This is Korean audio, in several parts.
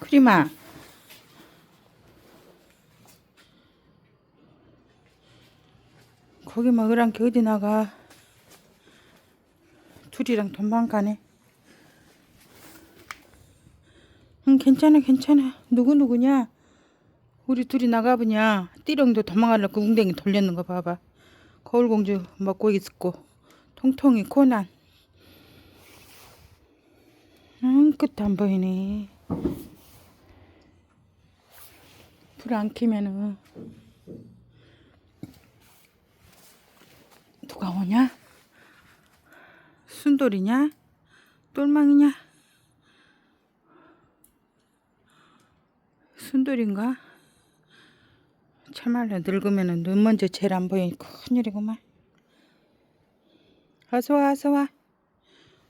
크리마. 거기 먹으란 게 어디 나가. 둘이랑 도망가네. 응, 괜찮아, 괜찮아. 누구누구냐? 우리 둘이 나가보냐? 띠렁도 도망가려고 웅댕이 돌렸는 거 봐봐. 거울공주 먹고 있고, 통통이 코난. 응, 끝도 안 보이네. 불 안 켜면은 누가 오냐? 순돌이냐? 똘망이냐? 순돌인가? 참말로 늙으면은 눈 먼저 제일 안 보이니 큰일이구만. 어서 와, 어서 와.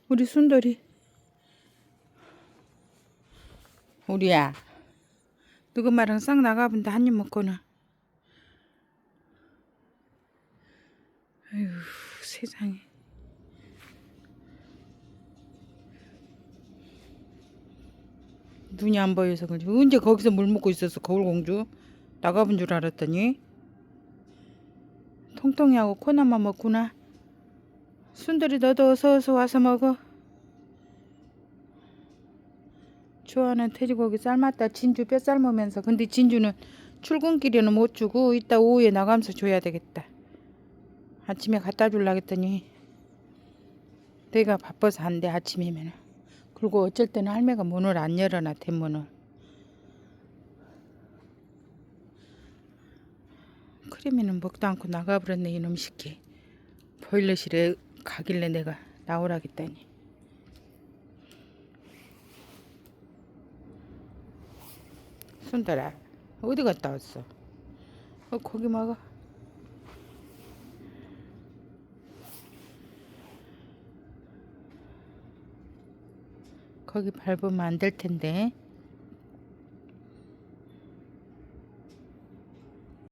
우리 순돌이. 우리야. 누구 말은 싹 나가본다 한 입 먹고는. 아휴 세상에. 눈이 안 보여서 그러지. 언제 거기서 물 먹고 있었어 거울공주. 나가본 줄 알았더니. 통통이하고 코나만 먹구나. 순들이 너도 어서 어서 와서 먹어. 좋아하는 돼지고기 삶았다 진주 뼈 삶으면서. 근데 진주는 출근길에는 못 주고 이따 오후에 나가면서 줘야 되겠다. 아침에 갖다 줄라 했더니 내가 바빠서 안 돼 아침이면 그리고 어쩔 때는 할매가 문을 안 열어놔 대문을. 크림이는 먹도 않고 나가버렸네 이놈 새끼. 보일러실에 가길래 내가 나오라겠다니 순달아 어디 갔다 왔어? 어 고기 먹어. 거기 밟으면 안 될 텐데.